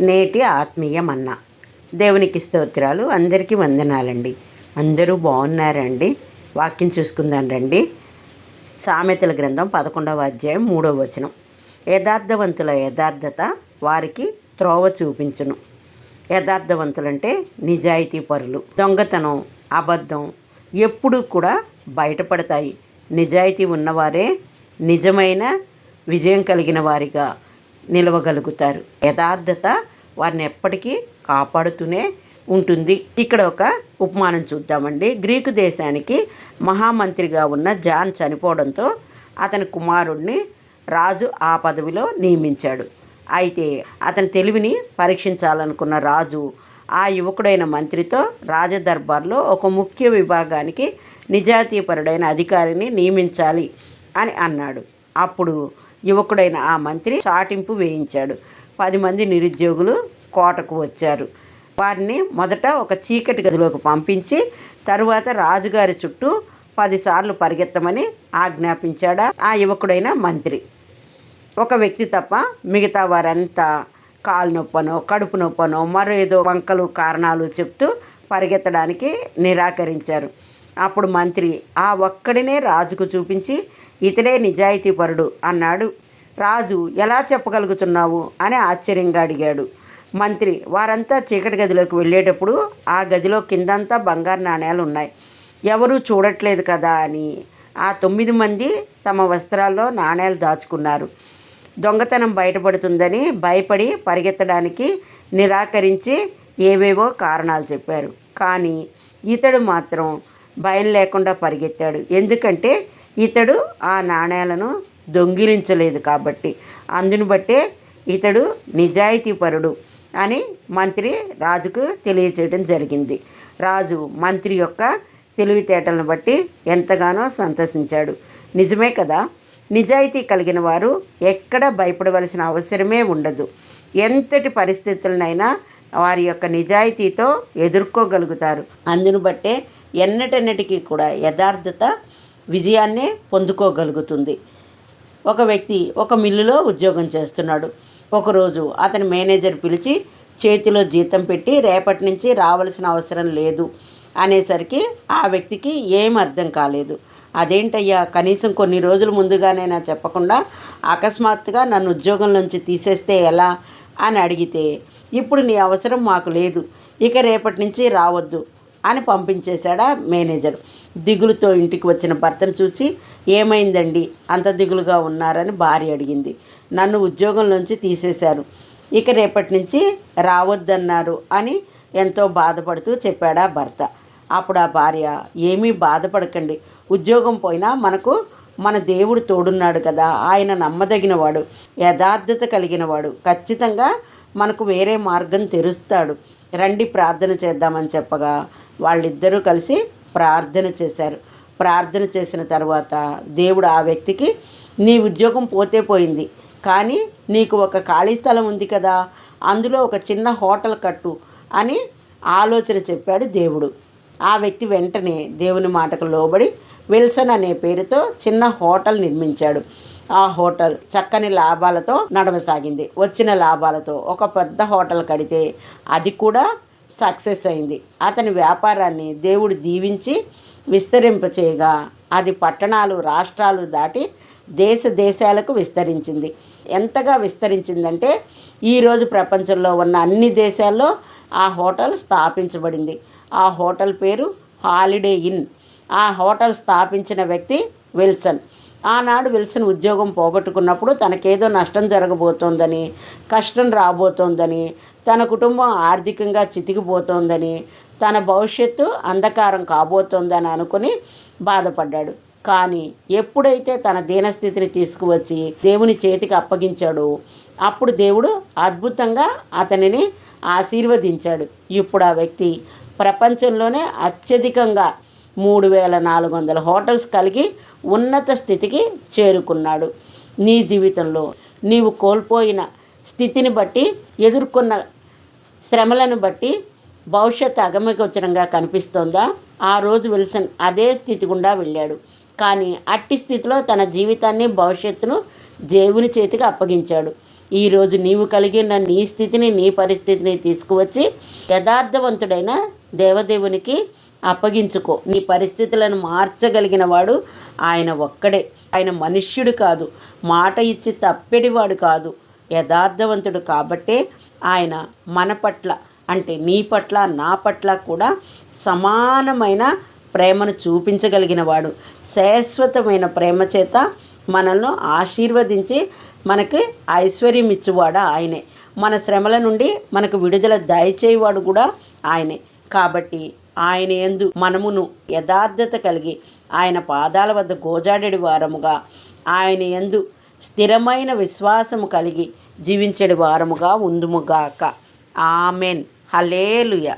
నేటి ఆత్మీయ మన్న దేవునికి స్తోత్రాలు అందరికీ వందనాలండి. అందరూ బాగున్నారండి. వాక్యం చూసుకుందాం రండి. సామెతల గ్రంథం పదకొండవ అధ్యాయం మూడవ వచనం. యథార్థవంతుల యథార్థత వారికి త్రోవ చూపించును. యథార్థవంతులంటే నిజాయితీ పరులు. దొంగతనం అబద్ధం ఎప్పుడూ కూడా బయటపడతాయి. నిజాయితీ ఉన్నవారే నిజమైన విజయం కలిగిన వారిగా నిలవగలుగుతారు. యథార్థత వారిని ఎప్పటికీ కాపాడుతూనే ఉంటుంది. ఇక్కడ ఒక ఉపమానం చూద్దామండి. గ్రీకు దేశానికి మహామంత్రిగా ఉన్న జాన్ చనిపోవడంతో అతని కుమారుడిని రాజు ఆ పదవిలో నియమించాడు. అయితే అతని తెలివిని పరీక్షించాలనుకున్న రాజు ఆ యువకుడైన మంత్రితో రాజదర్బార్లో ఒక ముఖ్య విభాగానికి నిజాతీపరుడైన అధికారిని నియమించాలి అని అన్నాడు. అప్పుడు యువకుడైన ఆ మంత్రి చాటింపు వేయించాడు. పది మంది నిరుద్యోగులు కోటకు వచ్చారు. వారిని మొదట ఒక చీకటి గదిలోకి పంపించి తరువాత రాజుగారి చుట్టూ పదిసార్లు పరిగెత్తమని ఆజ్ఞాపించాడా ఆ యువకుడైన మంత్రి. ఒక వ్యక్తి తప్ప మిగతా వారంతా కాలు నొప్పనో కడుపు నొప్పనో మరో ఏదో వంకలు కారణాలు చెప్తూ పరిగెత్తడానికి నిరాకరించారు. అప్పుడు మంత్రి ఆ ఒక్కడినే రాజుకు చూపించి ఇతడే నిజాయితీపరుడు అన్నాడు. రాజు ఎలా చెప్పగలుగుతున్నావు? అని ఆశ్చర్యంగా అడిగాడు. మంత్రి వారంతా చీకటి గదిలోకి వెళ్ళేటప్పుడు ఆ గదిలో కిందంతా బంగారు నాణేలు ఉన్నాయి ఎవరూ చూడట్లేదు కదా అని. ఆ తొమ్మిది మంది తమ వస్త్రాల్లో నాణేలు దాచుకున్నారు. దొంగతనం బయటపడుతుందని భయపడి పరిగెత్తడానికి నిరాకరించి ఏవేవో కారణాలు చెప్పారు. కానీ ఇతడు మాత్రం భయం లేకుండా పరిగెత్తాడు. ఎందుకంటే ఇతడు ఆ నాణేలను దొంగిలించలేదు కాబట్టి అందును బట్టే ఇతడు నిజాయితీపరుడు అని మంత్రి రాజుకు తెలియచేయడం జరిగింది. రాజు మంత్రి యొక్క తెలివితేటలను బట్టి ఎంతగానో సంతోషించాడు. నిజమే కదా? నిజాయితీ కలిగిన వారు ఎక్కడ భయపడవలసిన అవసరమే ఉండదు. ఎంతటి పరిస్థితులనైనా వారి యొక్క నిజాయితీతో ఎదుర్కోగలుగుతారు. అందును బట్టే ఎన్నటెన్నటికీ కూడా యథార్థత విజయాన్నే పొందుకోగలుగుతుంది. ఒక వ్యక్తి ఒక మిల్లులో ఉద్యోగం చేస్తున్నాడు. ఒకరోజు అతని మేనేజర్ పిలిచి చేతిలో జీతం పెట్టి రేపటి నుంచి రావాల్సిన అవసరం లేదు అనేసరికి ఆ వ్యక్తికి ఏం అర్థం కాలేదు. అదేంటయ్యా కనీసం కొన్ని రోజుల ముందుగానైనా చెప్పకుండా అకస్మాత్తుగా నన్ను ఉద్యోగం నుంచి తీసేస్తే ఎలా? అని అడిగితే ఇప్పుడు నీ అవసరం మాకు లేదు. ఇక రేపటి నుంచి రావద్దు. అని పంపించేశాడా మేనేజర్. దిగులుతో ఇంటికి వచ్చిన భర్తను చూసి ఏమైందండి? అంత దిగులుగా ఉన్నారని భార్య అడిగింది. నన్ను ఉద్యోగంలోంచి తీసేశారు. ఇక రేపటి నుంచి రావద్దన్నారు అని ఎంతో బాధపడుతూ చెప్పాడా భర్త. అప్పుడు ఆ భార్య ఏమీ బాధపడకండి. ఉద్యోగం పోయినా మనకు మన దేవుడు తోడున్నాడు కదా. ఆయన నమ్మదగినవాడు యథార్థత కలిగినవాడు. ఖచ్చితంగా మనకు వేరే మార్గం తెరుస్తాడు. రండి ప్రార్థన చేద్దామని చెప్పగా వాళ్ళిద్దరూ కలిసి ప్రార్థన చేశారు. ప్రార్థన చేసిన తర్వాత దేవుడు ఆ వ్యక్తికి నీ ఉద్యోగం పోతే పోయింది కానీ నీకు ఒక ఖాళీ స్థలం ఉంది కదా అందులో ఒక చిన్న హోటల్ కట్టు అని ఆలోచన చెప్పాడు దేవుడు. ఆ వ్యక్తి వెంటనే దేవుని మాటకు లోబడి విల్సన్ అనే పేరుతో చిన్న హోటల్ నిర్మించాడు. ఆ హోటల్ చక్కని లాభాలతో నడవసాగింది. వచ్చిన లాభాలతో ఒక పెద్ద హోటల్ కడితే అది కూడా సక్సెస్ అయింది. అతని వ్యాపారాన్ని దేవుడు దీవించి విస్తరింపచేయగా అది పట్టణాలు రాష్ట్రాలు దాటి దేశ దేశాలకు విస్తరించింది. ఎంతగా విస్తరించిందంటే ఈరోజు ప్రపంచంలో ఉన్న అన్ని దేశాల్లో ఆ హోటల్ స్థాపించబడింది. ఆ హోటల్ పేరు హాలిడే ఇన్. ఆ హోటల్ స్థాపించిన వ్యక్తి విల్సన్. ఆనాడు విల్సన్ ఉద్యోగం పోగొట్టుకున్నప్పుడు తనకేదో నష్టం జరగబోతోందని కష్టం రాబోతోందని తన కుటుంబం ఆర్థికంగా చితికిపోతోందని తన భవిష్యత్తు అంధకారం కాబోతోందని అనుకుని బాధపడ్డాడు. కానీ ఎప్పుడైతే తన దీనస్థితిని తీసుకువచ్చి దేవుని చేతికి అప్పగించాడో అప్పుడు దేవుడు అద్భుతంగా అతనిని ఆశీర్వదించాడు. ఇప్పుడు ఆ వ్యక్తి ప్రపంచంలోనే అత్యధికంగా మూడు వేల నాలుగు వందల హోటల్స్ కలిగి ఉన్నత స్థితికి చేరుకున్నాడు. నీ జీవితంలో నీవు కోల్పోయిన స్థితిని బట్టి ఎదుర్కొన్న శ్రమలను బట్టి భవిష్యత్తు అగమ్యగోచరంగా కనిపిస్తోందా? ఆ రోజు విల్సన్ అదే స్థితి గుండా వెళ్ళాడు. కానీ అట్టి స్థితిలో తన జీవితాన్ని భవిష్యత్తును దేవుని చేతికి అప్పగించాడు. ఈరోజు నీవు కలిగిన నీ స్థితిని నీ పరిస్థితిని తీసుకువచ్చి యథార్థవంతుడైన దేవదేవునికి అప్పగించుకో. నీ పరిస్థితులను మార్చగలిగిన వాడు ఆయన ఒక్కడే. ఆయన మనుష్యుడు కాదు. మాట ఇచ్చి తప్పెడివాడు కాదు. యథార్థవంతుడు కాబట్టే ఆయన మన పట్ల అంటే నీ పట్ల నా పట్ల కూడా సమానమైన ప్రేమను చూపించగలిగినవాడు శాశ్వతమైన ప్రేమ చేత మనల్ని ఆశీర్వదించి మనకి ఐశ్వర్యం ఇచ్చేవాడు ఆయనే. మన శ్రమల నుండి మనకు విడుదల దయచేయవాడు కూడా ఆయనే. కాబట్టి ఆయన ఎందు మనమును యథార్థత కలిగి ఆయన పాదాల వద్ద గోజాడెడి వారముగా ఆయన ఎందు స్థిరమైన విశ్వాసము కలిగి జీవించడి వారముగా ఉందుముగాక. ఆమెన్. హలేలుయ